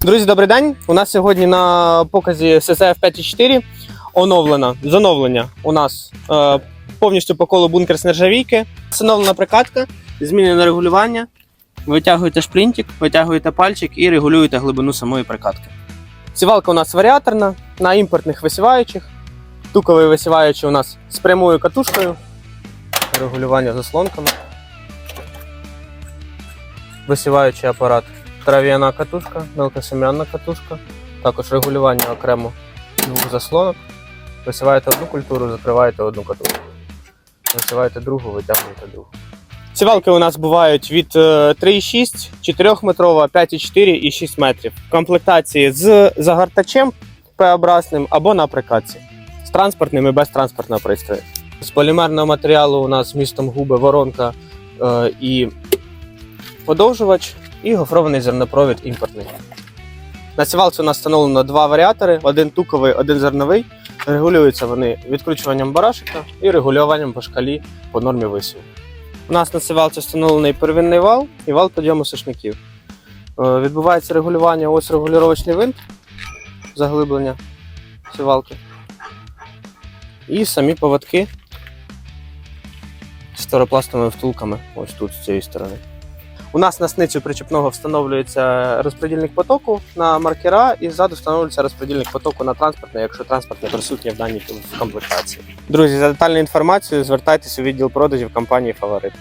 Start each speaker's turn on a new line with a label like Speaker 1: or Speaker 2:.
Speaker 1: Друзі, добрий день. У нас сьогодні на показі CCF 5.4 оновлена з оновлення. У нас е, повністю по колу бункер з нержавійки, встановлена прикатка, змінене регулювання. Витягуєте шплінтик, витягуєте пальчик і регулюєте глибину самої прикатки. Сівалка у нас варіаторна на імпортних висіваючих. Туковий висіваючий у нас з прямою катушкою. Регулювання заслонками. Висіваючий апарат трав'яна катушка, мелкосем'янна катушка, також регулювання окремо двох заслонок. Висіваєте одну культуру, закриваєте одну катушку. Висіваєте другу, витягуєте другу. Сівалки у нас бувають від е, 3,6, 4 метрова, 5,4 і 6 метрів. В комплектації з загортачем П-образним або на прикатці. З транспортним і без транспортного пристрою. З полімерного матеріалу у нас містом губи, воронка е, і подовжувач і гофрований зернопровід імпортний. На сівалці у нас встановлено два варіатори: один туковий, один зерновий. Регулюються вони відкручуванням барашика і регулюванням по шкалі по нормі висіву. У нас на сівалці встановлений первинний вал і вал підйому сушників. Е, Відбувається регулювання ось регулювачний винт заглиблення сівалки. І самі поводки з фторопластовими втулками ось тут з цієї сторони. У нас на сницю причепного встановлюється розподільник потоку на маркера, і ззаду встановлюється розподільник потоку на транспортне, якщо транспорт не присутній в даній комплектації. Друзі, за детальну інформацію звертайтеся у відділ продажів компанії Фаворит.